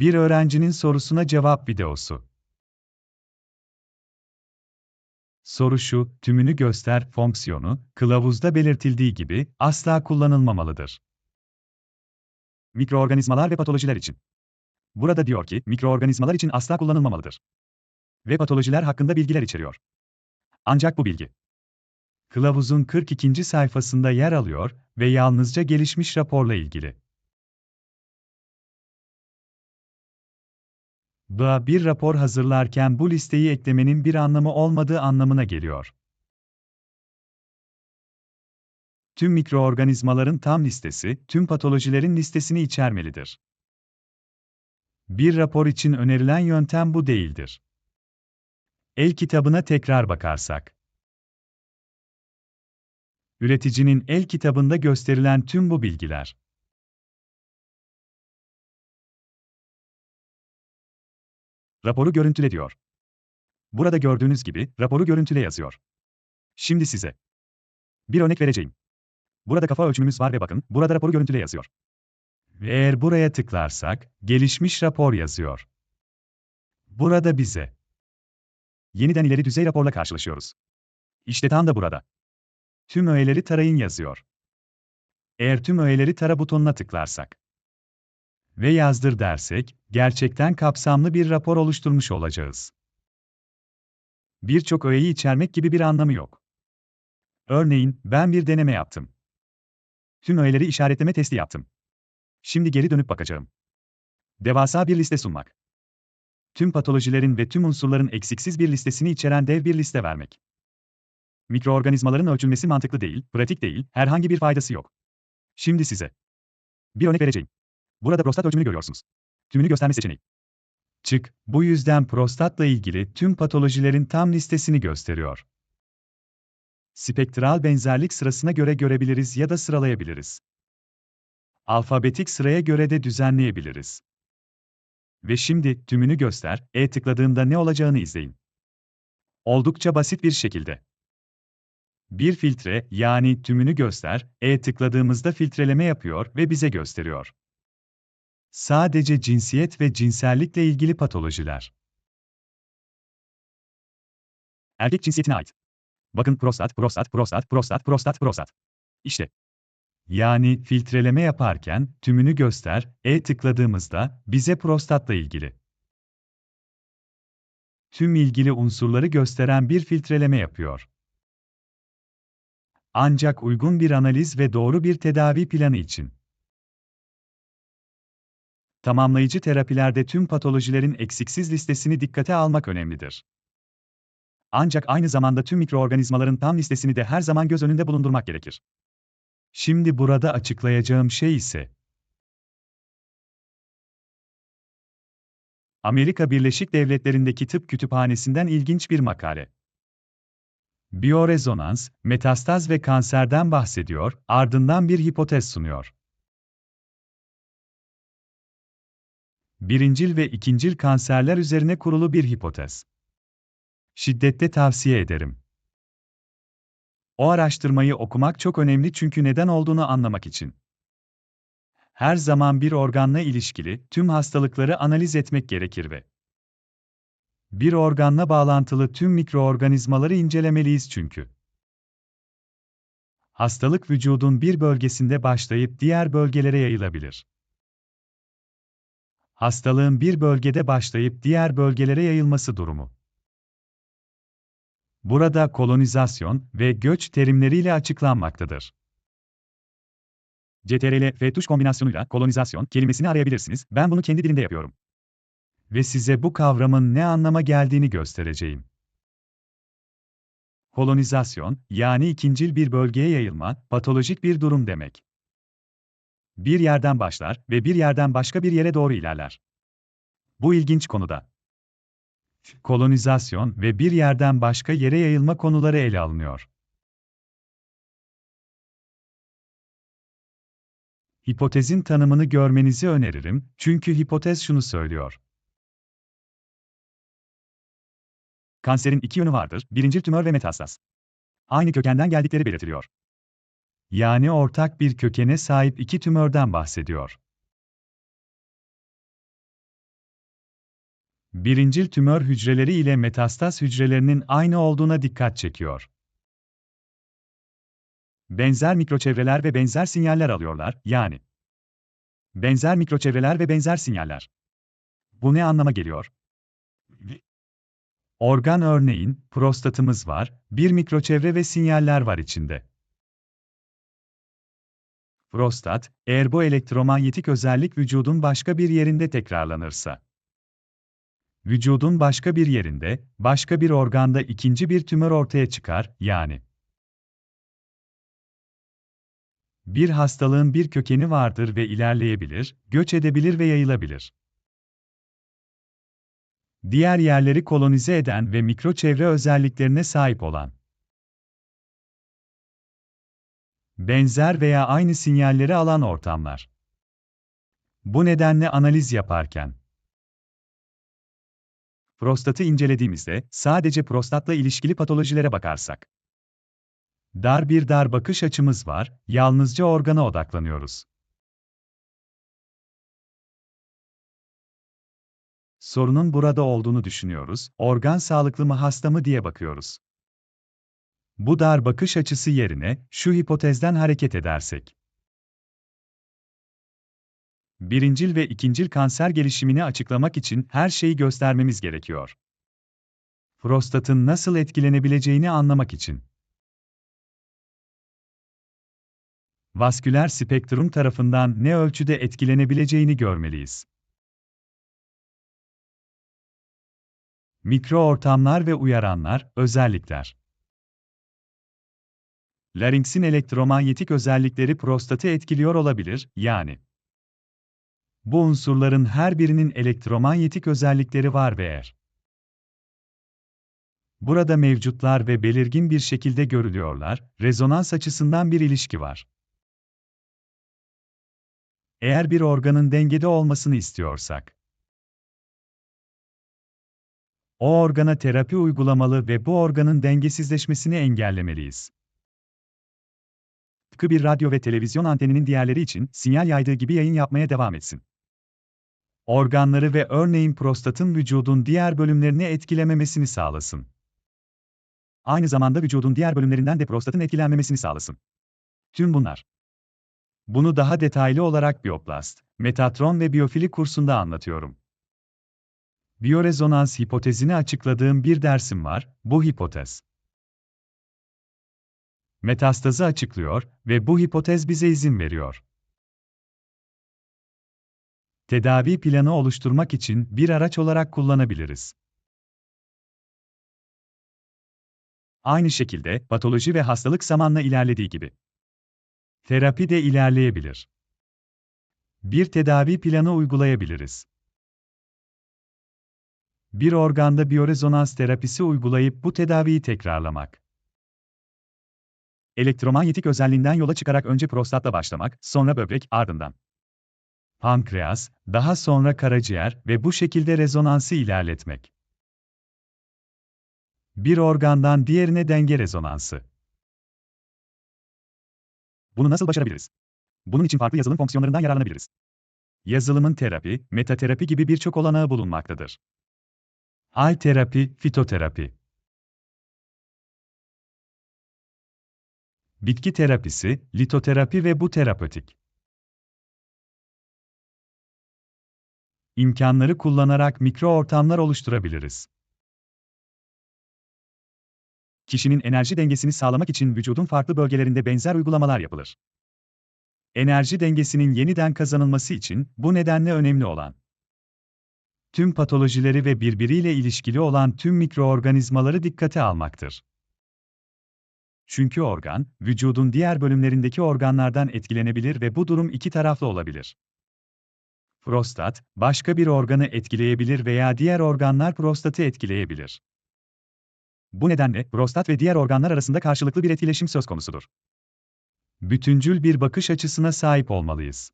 Bir öğrencinin sorusuna cevap videosu. Soru şu, tümünü göster fonksiyonu, kılavuzda belirtildiği gibi, asla kullanılmamalıdır. Mikroorganizmalar ve patolojiler için. Burada diyor ki, mikroorganizmalar için asla kullanılmamalıdır. Ve patolojiler hakkında bilgiler içeriyor. Ancak bu bilgi, kılavuzun 42. sayfasında yer alıyor ve yalnızca gelişmiş raporla ilgili. Da bir rapor hazırlarken bu listeyi eklemenin bir anlamı olmadığı anlamına geliyor. Tüm mikroorganizmaların tam listesi, tüm patolojilerin listesini içermelidir. Bir rapor için önerilen yöntem bu değildir. El kitabına tekrar bakarsak. Üreticinin el kitabında gösterilen tüm bu bilgiler. Raporu görüntüle diyor. Burada gördüğünüz gibi, raporu görüntüle yazıyor. Şimdi size bir örnek vereceğim. Burada kafa ölçümümüz var ve bakın, burada raporu görüntüle yazıyor. Eğer buraya tıklarsak, gelişmiş rapor yazıyor. Burada bize yeniden ileri düzey raporla karşılaşıyoruz. İşte tam da burada. Tüm öğeleri tarayın yazıyor. Eğer tüm öğeleri tara butonuna tıklarsak ve yazdır dersek, gerçekten kapsamlı bir rapor oluşturmuş olacağız. Birçok öğeyi içermek gibi bir anlamı yok. Örneğin, ben bir deneme yaptım. Tüm öğeleri işaretleme testi yaptım. Şimdi geri dönüp bakacağım. Devasa bir liste sunmak. Tüm patolojilerin ve tüm unsurların eksiksiz bir listesini içeren dev bir liste vermek. Mikroorganizmaların ölçülmesi mantıklı değil, pratik değil, herhangi bir faydası yok. Şimdi size bir örnek vereceğim. Burada prostat ölçümünü görüyorsunuz. Tümünü gösterme seçeneği. Çık, bu yüzden prostatla ilgili tüm patolojilerin tam listesini gösteriyor. Spektral benzerlik sırasına göre görebiliriz ya da sıralayabiliriz. Alfabetik sıraya göre de düzenleyebiliriz. Ve şimdi tümünü göster, E tıkladığımda ne olacağını izleyin. Oldukça basit bir şekilde. Bir filtre, yani tümünü göster, E tıkladığımızda filtreleme yapıyor ve bize gösteriyor. Sadece cinsiyet ve cinsellikle ilgili patolojiler. Erkek cinsiyetine ait. Bakın prostat, prostat, prostat, prostat, prostat, prostat. İşte. Yani filtreleme yaparken tümünü göster, E tıkladığımızda bize prostatla ilgili tüm ilgili unsurları gösteren bir filtreleme yapıyor. Ancak uygun bir analiz ve doğru bir tedavi planı için Tamamlayıcı terapilerde tüm patolojilerin eksiksiz listesini dikkate almak önemlidir. Ancak aynı zamanda tüm mikroorganizmaların tam listesini de her zaman göz önünde bulundurmak gerekir. Şimdi burada açıklayacağım şey ise Amerika Birleşik Devletleri'ndeki tıp kütüphanesinden ilginç bir makale. Biyorezonans, metastaz ve kanserden bahsediyor, ardından bir hipotez sunuyor. Birincil ve ikincil kanserler üzerine kurulu bir hipotez. Şiddetle tavsiye ederim. O araştırmayı okumak çok önemli çünkü neden olduğunu anlamak için. Her zaman bir organla ilişkili tüm hastalıkları analiz etmek gerekir ve bir organla bağlantılı tüm mikroorganizmaları incelemeliyiz çünkü. Hastalık vücudun bir bölgesinde başlayıp diğer bölgelere yayılabilir hastalığın bir bölgede başlayıp diğer bölgelere yayılması durumu. Burada kolonizasyon ve göç terimleriyle açıklanmaktadır. CTRL ve tuş kombinasyonuyla kolonizasyon kelimesini arayabilirsiniz. Ben bunu kendi dilimde yapıyorum. Ve size bu kavramın ne anlama geldiğini göstereceğim. Kolonizasyon, yani ikincil bir bölgeye yayılma, patolojik bir durum demek bir yerden başlar ve bir yerden başka bir yere doğru ilerler. Bu ilginç konuda. Kolonizasyon ve bir yerden başka yere yayılma konuları ele alınıyor. Hipotezin tanımını görmenizi öneririm, çünkü hipotez şunu söylüyor. Kanserin iki yönü vardır, birincil tümör ve metastaz. Aynı kökenden geldikleri belirtiliyor. Yani ortak bir kökene sahip iki tümörden bahsediyor. Birincil tümör hücreleri ile metastaz hücrelerinin aynı olduğuna dikkat çekiyor. Benzer mikroçevreler ve benzer sinyaller alıyorlar, yani. Benzer mikroçevreler ve benzer sinyaller. Bu ne anlama geliyor? Organ örneğin, prostatımız var, bir mikroçevre ve sinyaller var içinde. Prostat, eğer bu elektromanyetik özellik vücudun başka bir yerinde tekrarlanırsa, vücudun başka bir yerinde, başka bir organda ikinci bir tümör ortaya çıkar, yani. Bir hastalığın bir kökeni vardır ve ilerleyebilir, göç edebilir ve yayılabilir. Diğer yerleri kolonize eden ve mikroçevre özelliklerine sahip olan. Benzer veya aynı sinyalleri alan ortamlar. Bu nedenle analiz yaparken prostatı incelediğimizde sadece prostatla ilişkili patolojilere bakarsak dar bir dar bakış açımız var, yalnızca organa odaklanıyoruz. Sorunun burada olduğunu düşünüyoruz, organ sağlıklı mı hasta mı diye bakıyoruz. Bu dar bakış açısı yerine şu hipotezden hareket edersek. Birincil ve ikincil kanser gelişimini açıklamak için her şeyi göstermemiz gerekiyor. Prostatın nasıl etkilenebileceğini anlamak için. Vasküler spektrum tarafından ne ölçüde etkilenebileceğini görmeliyiz. Mikro ortamlar ve uyaranlar, özellikler. Laringsin elektromanyetik özellikleri prostatı etkiliyor olabilir, yani. Bu unsurların her birinin elektromanyetik özellikleri var ve eğer burada mevcutlar ve belirgin bir şekilde görülüyorlar, rezonans açısından bir ilişki var. Eğer bir organın dengede olmasını istiyorsak, o organa terapi uygulamalı ve bu organın dengesizleşmesini engellemeliyiz. Tıpkı bir radyo ve televizyon anteninin diğerleri için sinyal yaydığı gibi yayın yapmaya devam etsin. Organları ve örneğin prostatın vücudun diğer bölümlerini etkilememesini sağlasın. Aynı zamanda vücudun diğer bölümlerinden de prostatın etkilenmemesini sağlasın. Tüm bunlar. Bunu daha detaylı olarak Bioplast, Metatron ve Biyofili kursunda anlatıyorum. Biyorezonans hipotezini açıkladığım bir dersim var, bu hipotez. Metastazı açıklıyor ve bu hipotez bize izin veriyor. Tedavi planı oluşturmak için bir araç olarak kullanabiliriz. Aynı şekilde patoloji ve hastalık zamanla ilerlediği gibi terapi de ilerleyebilir. Bir tedavi planı uygulayabiliriz. Bir organda biyorezonans terapisi uygulayıp bu tedaviyi tekrarlamak. Elektromanyetik özelliğinden yola çıkarak önce prostatla başlamak, sonra böbrek, ardından pankreas, daha sonra karaciğer ve bu şekilde rezonansı ilerletmek. Bir organdan diğerine denge rezonansı. Bunu nasıl başarabiliriz? Bunun için farklı yazılım fonksiyonlarından yararlanabiliriz. Yazılımın terapi, metaterapi gibi birçok olanağı bulunmaktadır. Ay terapi, fitoterapi. Bitki terapisi, litoterapi ve bu terapötik. İmkanları kullanarak mikro ortamlar oluşturabiliriz. Kişinin enerji dengesini sağlamak için vücudun farklı bölgelerinde benzer uygulamalar yapılır. Enerji dengesinin yeniden kazanılması için bu nedenle önemli olan tüm patolojileri ve birbiriyle ilişkili olan tüm mikroorganizmaları dikkate almaktır. Çünkü organ, vücudun diğer bölümlerindeki organlardan etkilenebilir ve bu durum iki taraflı olabilir. Prostat, başka bir organı etkileyebilir veya diğer organlar prostatı etkileyebilir. Bu nedenle prostat ve diğer organlar arasında karşılıklı bir etkileşim söz konusudur. Bütüncül bir bakış açısına sahip olmalıyız.